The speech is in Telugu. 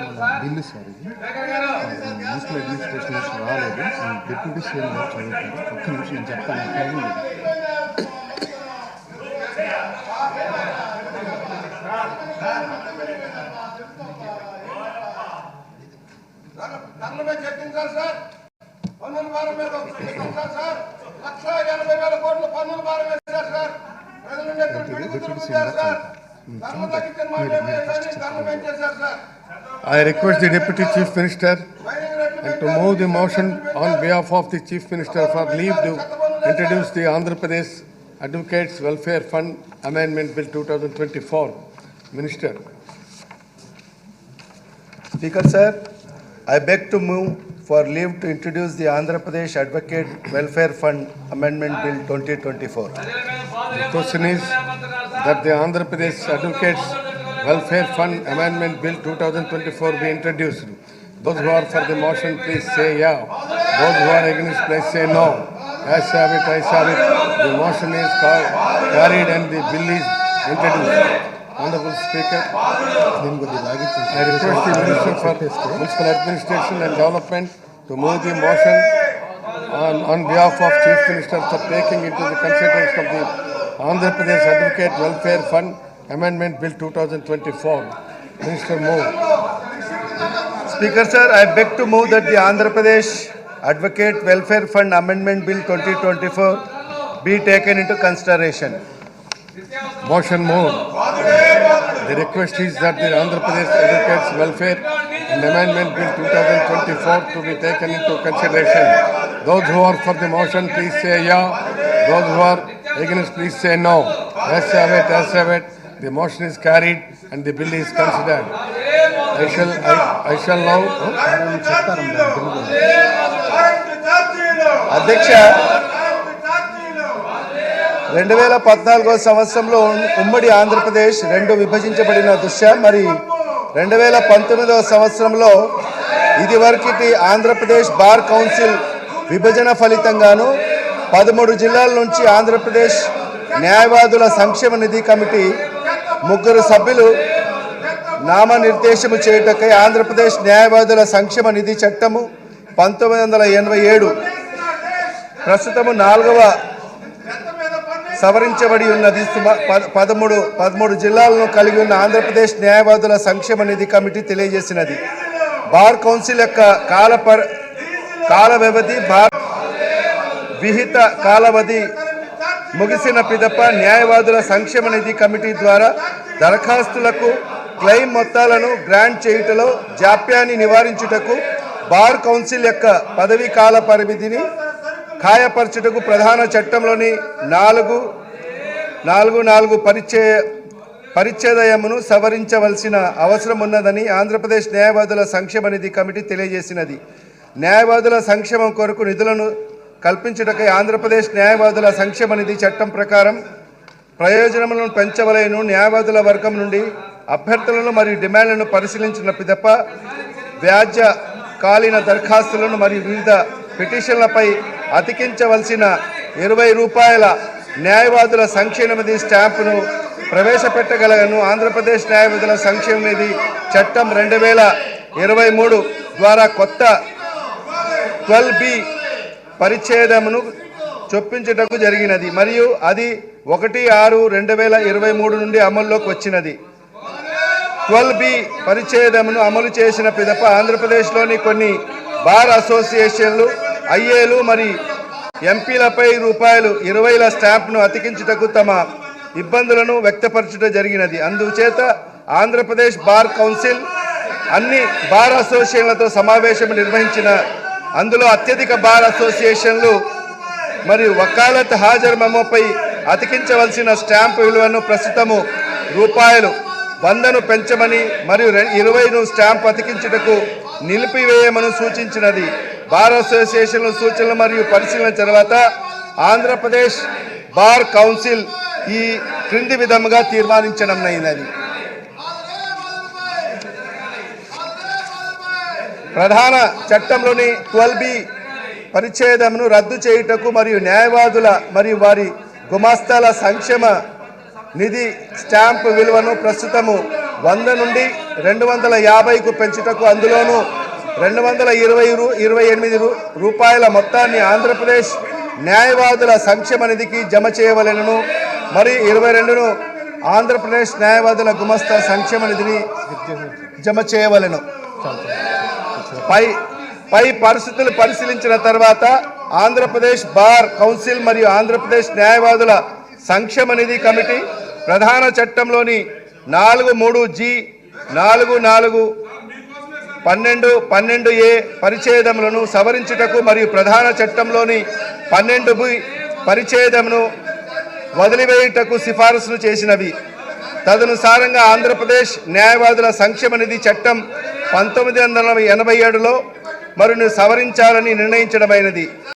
బిల్లు సార్ ఇది. మున్సిపల్ అడ్మినిస్ట్రేషన్ నుంచి రాలేదు. డిప్యూటీ సీఎం గారు చదువుతారు. ఒక్క నిమిషం నేను చెప్తాను. టైం లేదు. చర్చించాలి సార్. పన్నుల భారం మీద చర్చించాలి సార్. లక్ష ఎనభై వేల కోట్ల పన్నుల భారం వేశారు సార్. ప్రజల నుండి sir. I request the Deputy Chief Minister to move the motion on behalf of the Chief Minister for leave to introduce the Andhra Pradesh Advocates Welfare Fund Amendment Bill 2024. Minister. Speaker sir, I beg to move for leave to introduce the Andhra Pradesh Advocate Welfare Fund Amendment Bill 2024. The question is that the Andhra Pradesh Advocates Welfare Fund Amendment Bill 2024 be introduced. Those who are for the motion, please say yeah. Those who are against, please say no. I have it, I have it. The motion is carried and the bill is introduced. Honorable Speaker, I request the Minister for Municipal Administration and Development to move the motion on, on behalf of Chief Minister for taking into the consideration of the Andhra Pradesh Advocate Welfare Fund Amendment Bill 2024. Minister move. Speaker sir, I beg to move that the Andhra Pradesh Advocate Welfare Fund Amendment Bill 2024 be taken into consideration. Motion moved. The request is that the Andhra Pradesh Advocates Welfare and Amendment Bill 2024 to be taken into consideration. Those who are for the motion, please say yeah. Those who are against, please say no. As have it, as have it. The motion is carried and the bill is considered. I shall, I, I shall now. అధ్యక్ష రెండు వేల పద్నాలుగో సంవత్సరంలో ఉమ్మడి ఆంధ్రప్రదేశ్ రెండు విభజించబడిన దృశ్య మరి రెండు వేల పంతొమ్మిదవ సంవత్సరంలో ఇదివరకటి ఆంధ్రప్రదేశ్ బార్ కౌన్సిల్ విభజన ఫలితంగాను పదమూడు జిల్లాల నుంచి ఆంధ్రప్రదేశ్ న్యాయవాదుల సంక్షేమ నిధి కమిటీ ముగ్గురు సభ్యులు నామనిర్దేశము చేయుటకై ఆంధ్రప్రదేశ్ న్యాయవాదుల సంక్షేమ నిధి చట్టము పంతొమ్మిది వందల ఎనభై ఏడు ప్రస్తుతము నాలుగవ సవరించబడి ఉన్నది. సుమ- పద- పదమూడు పదమూడు జిల్లాలను కలిగి ఉన్న ఆంధ్రప్రదేశ్ న్యాయవాదుల సంక్షేమ నిధి కమిటీ తెలియజేసినది. బార్ కౌన్సిల్ యొక్క కాల పర్ కాల వ్యవధి బార్ విహిత కాలావధి ముగిసిన పిదప న్యాయవాదుల సంక్షేమ నిధి కమిటీ ద్వారా దరఖాస్తులకు క్లెయిమ్ మొత్తాలను గ్రాంట్ చేయుటలో జాప్యాన్ని నివారించుటకు బార్ కౌన్సిల్ యొక్క పదవీ కాల పరిమితిని ఖాయపరచుటకు ప్రధాన చట్టంలోని నాలుగు నాలుగు నాలుగు పరిచయ పరిచ్ఛేదయమును సవరించవలసిన అవసరం ఉన్నదని ఆంధ్రప్రదేశ్ న్యాయవాదుల సంక్షేమ నిధి కమిటీ తెలియజేసినది. న్యాయవాదుల సంక్షేమం కొరకు నిధులను కల్పించుటకై ఆంధ్రప్రదేశ్ న్యాయవాదుల సంక్షేమ నిధి చట్టం ప్రకారం ప్రయోజనములను పెంచవలేను. న్యాయవాదుల వర్గం నుండి అభ్యర్థులను మరియు డిమాండ్లను పరిశీలించిన పిదప వ్యాజ్య కాలీన దరఖాస్తులను మరియు వివిధ పిటిషన్లపై అతికించవలసిన ఇరవై రూపాయల న్యాయవాదుల సంక్షేమ నిధి స్టాంపును ప్రవేశపెట్టగలగను ఆంధ్రప్రదేశ్ న్యాయవాదుల సంక్షేమ నిధి చట్టం రెండు వేల ఇరవై మూడు ద్వారా కొత్త ట్వెల్వ్ బి పరిచ్ఛేదమును చొప్పించుటకు జరిగినది. మరియు అది ఒకటి ఆరు రెండు వేల ఇరవై మూడు నుండి అమల్లోకి వచ్చినది. ట్వెల్వ్ బి పరిచ్ఛేదమును అమలు చేసిన పిదప ఆంధ్రప్రదేశ్లోని కొన్ని బార్ అసోసియేషన్లు ఐఏలు మరి ఎంపీలపై రూపాయలు ఇరవైల స్టాంప్ను అతికించుటకు తమ ఇబ్బందులను వ్యక్తపరచుట జరిగినది. అందుచేత ఆంధ్రప్రదేశ్ బార్ కౌన్సిల్ అన్ని బార్ అసోసియేషన్లతో సమావేశం నిర్వహించిన అందులో అత్యధిక బార్ అసోసియేషన్లు మరియు వకాలత్ హాజరు మెమోపై అతికించవలసిన స్టాంప్ విలువను ప్రస్తుతము రూపాయలు వందను పెంచమని మరియు ఇరవైను స్టాంప్ అతికించుటకు నిలిపివేయమని సూచించినది. బార్ అసోసియేషన్ల సూచనలు మరియు పరిశీలన తర్వాత ఆంధ్రప్రదేశ్ బార్ కౌన్సిల్ ఈ క్రింది విధముగా తీర్మానించడం అయినది ప్రధాన చట్టంలోని ట్వెల్వ్ బి పరిచ్ఛేదమును రద్దు చేయుటకు మరియు న్యాయవాదుల మరియు వారి గుమాస్తాల సంక్షేమ నిధి స్టాంపు విలువను ప్రస్తుతము వంద నుండి రెండు వందల యాభైకు పెంచుటకు అందులోనూ రెండు వందల ఇరవై రూ ఇరవై ఎనిమిది రూపాయల మొత్తాన్ని ఆంధ్రప్రదేశ్ న్యాయవాదుల సంక్షేమ నిధికి జమ చేయవలెనను. మరి ఇరవై రెండును ఆంధ్రప్రదేశ్ న్యాయవాదుల గుమస్తా సంక్షేమ నిధిని జమ చేయవలెను. పై పై పరిస్థితులు పరిశీలించిన తర్వాత ఆంధ్రప్రదేశ్ బార్ కౌన్సిల్ మరియు ఆంధ్రప్రదేశ్ న్యాయవాదుల సంక్షేమ నిధి కమిటీ ప్రధాన చట్టంలోని నాలుగు మూడు జి నాలుగు నాలుగు పన్నెండు పన్నెండు ఏ పరిచ్ఛేదములను సవరించుటకు మరియు ప్రధాన చట్టంలోని పన్నెండు బి పరిచ్ఛేదమును వదిలివేయుటకు సిఫారసులు చేసినవి. తదనుసారంగా ఆంధ్రప్రదేశ్ న్యాయవాదుల సంక్షేమ నిధి చట్టం పంతొమ్మిది వందల ఎనభై ఏడులో మరిని సవరించాలని నిర్ణయించడమైనది.